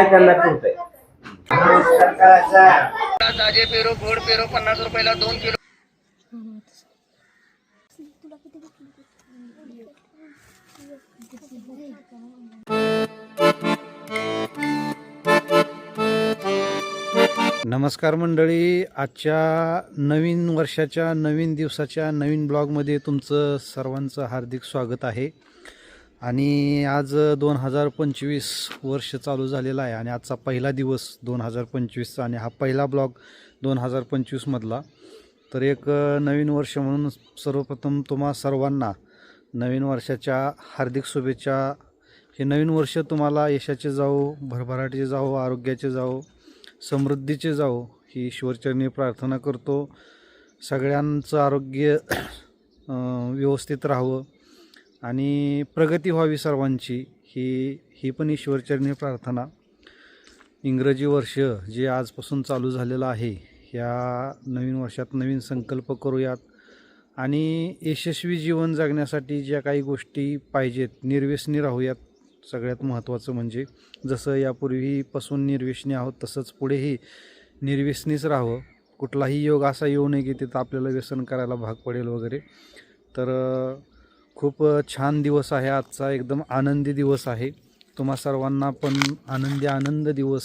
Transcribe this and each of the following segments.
काय त्यांना पुरतंय ताजे पेरू गोड पेरू पन्नास रुपयाला दोन किलो नमस्कार मंडळी आजच्या नवीन वर्षाच्या नवीन दिवसाच्या नवीन ब्लॉगमध्ये तुमचं सर्वांचं हार्दिक स्वागत आहे. आणि आज दोन हजार पंचवीस वर्ष चालू झालेलं आहे आणि आजचा पहिला दिवस दोन हजार पंचवीसचा आणि हा पहिला ब्लॉग दोन हजार पंचवीसमधला तर एक नवीन वर्ष म्हणून सर्वप्रथम तुम्हा सर्वांना नवीन वर्षाच्या हार्दिक शुभेच्छा. हे नवीन वर्ष तुम्हाला यशाचे जाओ भरभराटीचे जाओ आरोग्याचे जाओ समृद्धीचे जाओ ही ईश्वरचरणी प्रार्थना करतो. सगळ्यांचं आरोग्य व्यवस्थित राहावं. आणि प्रगती व्हावी सर्वांची ही ही पण ईश्वरचरणी प्रार्थना. इंग्रजी वर्ष जे आजपासून चालू झालेलं आहे या नवीन वर्षात नवीन संकल्प करूयात. आणि यशस्वी जीवन जगण्यासाठी ज्या काही गोष्टी पाहिजेत निर्व्यसनी राहूयात सगळ्यात महत्त्वाचं म्हणजे जसं यापूर्वीपासून निर्व्यसनी आहोत तसंच पुढेही निर्व्यसनीच राहावं. कुठलाही योग असा येऊ नये की तिथं आपल्याला व्यसन करायला भाग पडेल वगैरे. तर खूप छान दिवस आहे आजचा एकदम आनंदी दिवस आहे. तुम्हा सर्वांना पण आनंदी आनंद दिवस.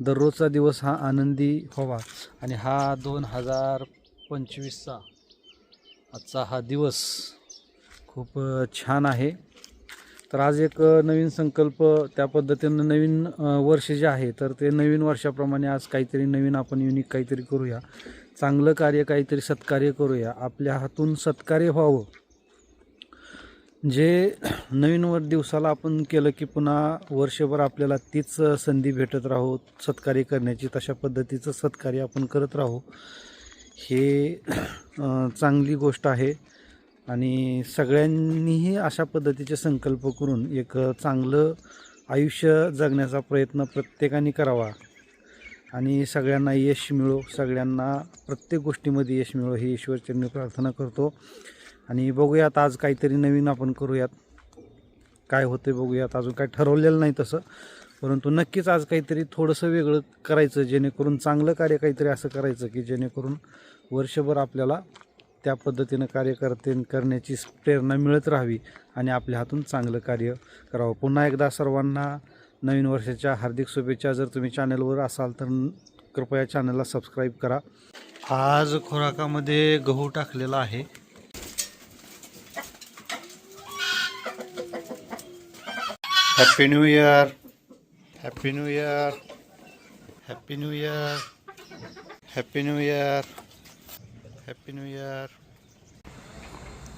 दररोजचा दिवस हा आनंदी व्हावा. आणि हा दोन हजार पंचवीसचा आजचा हा दिवस खूप छान आहे. तर आज एक नवीन संकल्प त्या पद्धतीनं नवीन वर्ष जे आहे तर ते नवीन वर्षाप्रमाणे आज काहीतरी नवीन आपण युनिक काहीतरी करूया. चांगलं कार्य काहीतरी सत्कार्य करूया. आपल्या हातून सत्कार्य व्हावं. जे नवीन वर दिवसाला आपण केलं की पुन्हा वर्षभर आपल्याला तीच संधी भेटत राहू सत्कार्य करण्याची तशा पद्धतीचं सत्कार्य आपण करत राहू हे चांगली गोष्ट आहे. आणि सगळ्यांनीही अशा पद्धतीचे संकल्प करून एक चांगलं आयुष्य जगण्याचा प्रयत्न प्रत्येकाने करावा. आणि सगळ्यांना यश मिळो सगळ्यांना प्रत्येक गोष्टीमध्ये यश मिळो ही ईश्वरचरणी प्रार्थना करतो. आणि बघूयात आज काहीतरी नवीन आपण करूयात. काय होते बघूयात. अजून काय ठरवलेलं नाही तसं. परंतु नक्कीच आज काहीतरी थोडंसं वेगळं करायचं जेणेकरून चांगलं कार्य काहीतरी असं करायचं की जेणेकरून वर्षभर आपल्याला त्या पद्धतीनं कार्य करते करण्याची प्रेरणा मिळत राहावी आणि आपल्या हातून चांगलं कार्य करावं. पुन्हा एकदा सर्वांना नवीन वर्षाच्या हार्दिक शुभेच्छा. जर तुम्ही चॅनलवर असाल तर कृपया चॅनलला सबस्क्राईब करा. आज खुराकामध्ये गहू टाकलेला आहे. Happy new year happy new year happy new year happy new year happy new year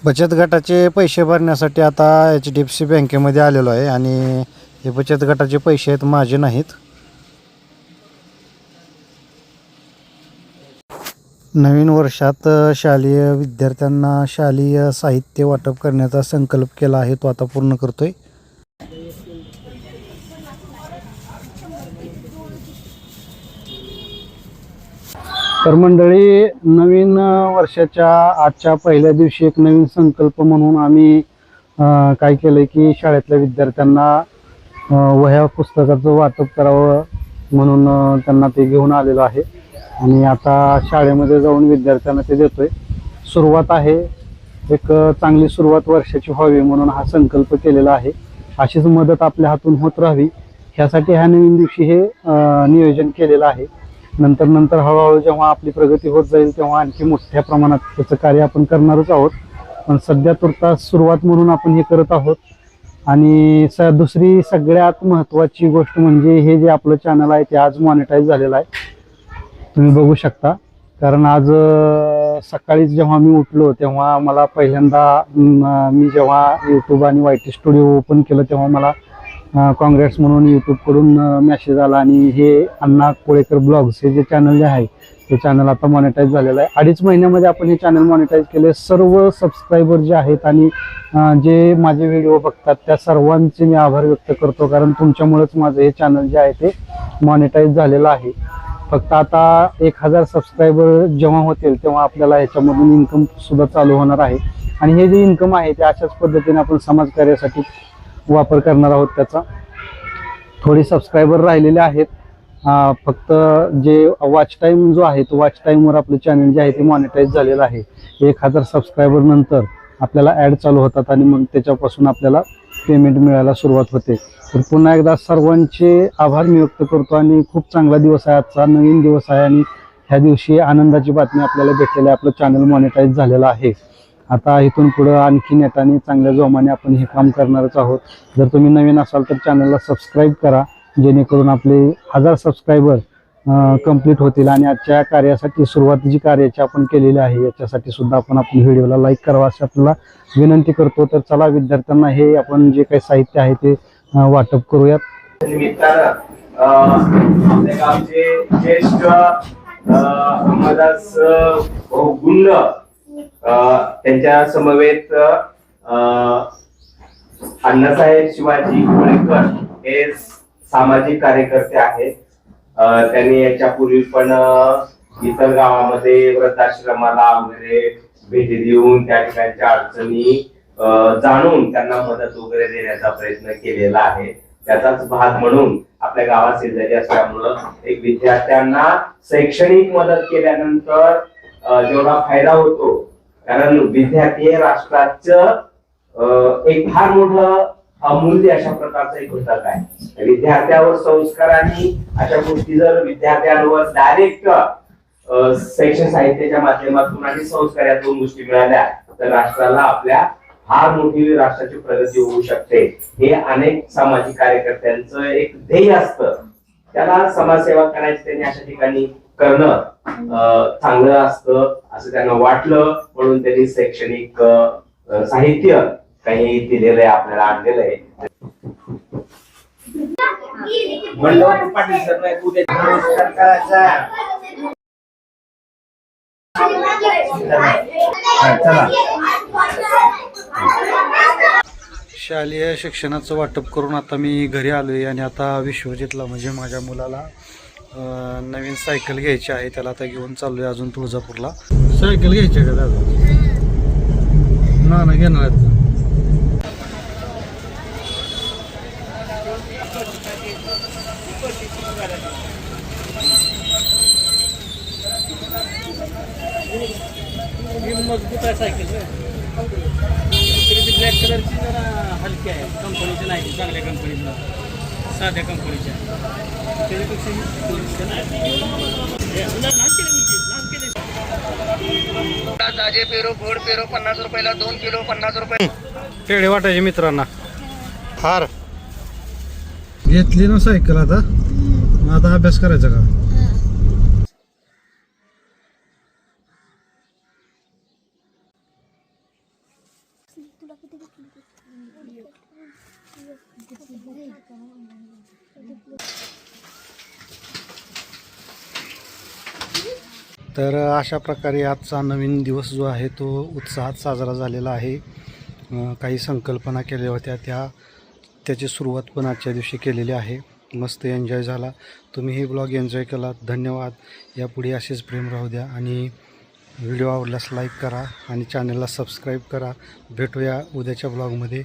बचत गटाचे पैसे भरण्यासाठी आता एच डी एफ सी बँकेमध्ये आलेलो आहे आणि हे बचत गटाचे पैसे आहेत माझे नाहीत. नवीन वर्षात शालेय विद्यार्थ्यांना शालेय साहित्य वाटप करण्याचा संकल्प केला आहे तो आता पूर्ण करतोय. तर मंडळी नवीन वर्षाच्या आजच्या पहिल्या दिवशी एक नवीन संकल्प म्हणून आम्ही काय केलं की शाळेतल्या विद्यार्थ्यांना वह्या पुस्तकाचं वाटप करावं म्हणून त्यांना ते घेऊन आलेलो आहे. आणि आता शाळेमध्ये जाऊन विद्यार्थ्यांना ते देतोय. सुरुवात आहे एक चांगली सुरुवात वर्षाची व्हावी म्हणून हा संकल्प केलेला आहे. अशीच मदत आपल्या हातून होत राहावी. ह्यासाठी ह्या नवीन दिवशी हे नियोजन केलेलं आहे. नंतर नंतर हळूहळू जेव्हा आपली प्रगती होत जाईल तेव्हा आणखी मोठ्या प्रमाणात त्याचं कार्य आपण करणारच आहोत. पण सध्या तुर्तास सुरुवात म्हणून आपण हे करत आहोत. आणि स दुसरी सगळ्यात महत्त्वाची गोष्ट म्हणजे हे जे आपलं चॅनल आहे ते आज मॉनिटाईज झालेलं आहे. तुम्ही बघू शकता. कारण आज सकाळीच जेव्हा मी उठलो तेव्हा मला पहिल्यांदा मी जेव्हा यूट्यूब आणि वाय टी स्टुडिओ ओपन केलं तेव्हा मला काँग्रेस म्हणून यूट्यूबकडून मॅसेज आला आणि हे अण्णा कोळेकर ब्लॉग्स हे जे चॅनल जे आहे ते चॅनल आता मॉनिटाईज झालेलं आहे. अडीच महिन्यामध्ये आपण हे चॅनल मॉनिटाईज केले. सर्व सबस्क्रायबर जे आहेत आणि जे माझे व्हिडिओ बघतात त्या सर्वांचे मी आभार व्यक्त करतो. कारण तुमच्यामुळेच माझं हे चॅनल जे आहे ते मॉनिटाईज झालेलं आहे. फक्त आता एक हजार सबस्क्रायबर जेव्हा होतील तेव्हा आपल्याला ह्याच्यामधून इन्कम सुद्धा चालू होणार आहे. आणि हे जे इन्कम आहे ते अशाच पद्धतीने आपण समाजकार्यासाठी वापर करणार आहोत त्याचा. थोडे सबस्क्रायबर राहिलेले आहेत. फक्त जे वॉच टाईम जो आहे तो वॉच टाईमवर आपलं चॅनल जे आहे ते मॉनिटाईज झालेलं आहे. एक हजार सबस्क्रायबर नंतर आपल्याला ॲड चालू होतात आणि मग त्याच्यापासून आपल्याला पेमेंट मिळायला सुरुवात होते. तर पुन्हा एकदा सर्वांचे आभार मी व्यक्त करतो आणि खूप चांगला दिवस आहे आजचा नवीन दिवस आहे आणि ह्या दिवशी आनंदाची बातमी आपल्याला भेटलेली आहे. आपलं चॅनल मॉनिटाईज झालेलं आहे. आता इथून पुढं आणखी नेटाने चांगल्या जोमाने आपण हे काम करणारच आहोत. जर तुम्ही नवीन असाल तर चॅनलला सबस्क्राईब करा जेणेकरून आपले हजार सबस्क्रायबर कंप्लीट होतील आणि आजच्या कार्यासाठी सुरुवात जी कार्याची आपण केलेली आहे याच्यासाठी सुद्धा आपण आपल्या व्हिडिओला लाईक करावा अशी आपल्याला विनंती करतो. तर चला विद्यार्थ्यांना हे आपण जे काही साहित्य आहे ते वाटप करूयात. ज्येष्ठ त्यांच्या समवेत अण्णासाहेब शिवाजी कोळेकर हे सामाजिक कार्यकर्ते आहेत. त्यांनी याच्यापूर्वी पण इतर गावामध्ये वृद्धाश्रमाला वगैरे भेटी देऊन त्या ठिकाणच्या अडचणी जाणून त्यांना मदत वगैरे देण्याचा प्रयत्न केलेला आहे. त्याचाच भाग म्हणून आपल्या गावात शेजारी असल्यामुळं एक विद्यार्थ्यांना शैक्षणिक मदत केल्यानंतर जेवढा फायदा होतो कारण विद्यार्थी हे राष्ट्राचं एक फार मोठं अमूल्य अशा प्रकारचा एक घटक आहे. विद्यार्थ्यावर संस्कार आणि अशा गोष्टी जर विद्यार्थ्यांवर डायरेक्ट शैक्षणिक साहित्याच्या माध्यमातून आणि संस्कार या दोन गोष्टी मिळाल्या तर राष्ट्राला आपल्या फार मोठी राष्ट्राची प्रगती होऊ शकते. हे अनेक सामाजिक कार्यकर्त्यांचं एक ध्येय असतं. त्याला समाजसेवा करायची त्यांनी अशा ठिकाणी करणं अं, चांगलं असतं असं त्यांना वाटलं. म्हणून त्यांनी शैक्षणिक साहित्य काही दिलेलं आहे आपल्याला आणलेलं आहे. पाटील सर उद्या करायचा. शालेय शिक्षणाचं वाटप करून आता मी घरी आलो आहे आणि आता विश्वजितला म्हणजे माझ्या मुलाला नवीन सायकल घ्यायची आहे त्याला आता घेऊन चाललो आहे अजून तुळजापूरला. सायकल घ्यायची आहे का दादा? ना ना घेणार मजबूत आहे सायकल. ब्लॅक कलरची जरा हलकी आहे. कंपनीची नाही चांगल्या कंपनीची. साध्या कंपनीच्या त्याच्यापेक्षा. ताजे पेरू गोड पेरू पन्नास रुपयाला दोन किलो पन्नास रुपये. पेढे वाटायचे मित्रांना. हार घेतली ना सायकल आता. मग आता अभ्यास करायचा का? तर अशा प्रकारे आजचा नवीन दिवस जो आहे तो उत्साहात साजरा झालेला आहे. काही संकल्पना केल्या होत्या त्या त्याची सुरुवात पण आजच्या दिवशी केलेली आहे. मस्त एन्जॉय झाला. तुम्ही हे ब्लॉग एन्जॉय केला धन्यवाद. यापुढे असेच प्रेम राहू द्या आणि व्हिडिओ आवडल्यास लाईक करा आणि चॅनलला सबस्क्राईब करा. भेटूया उद्याच्या ब्लॉगमध्ये.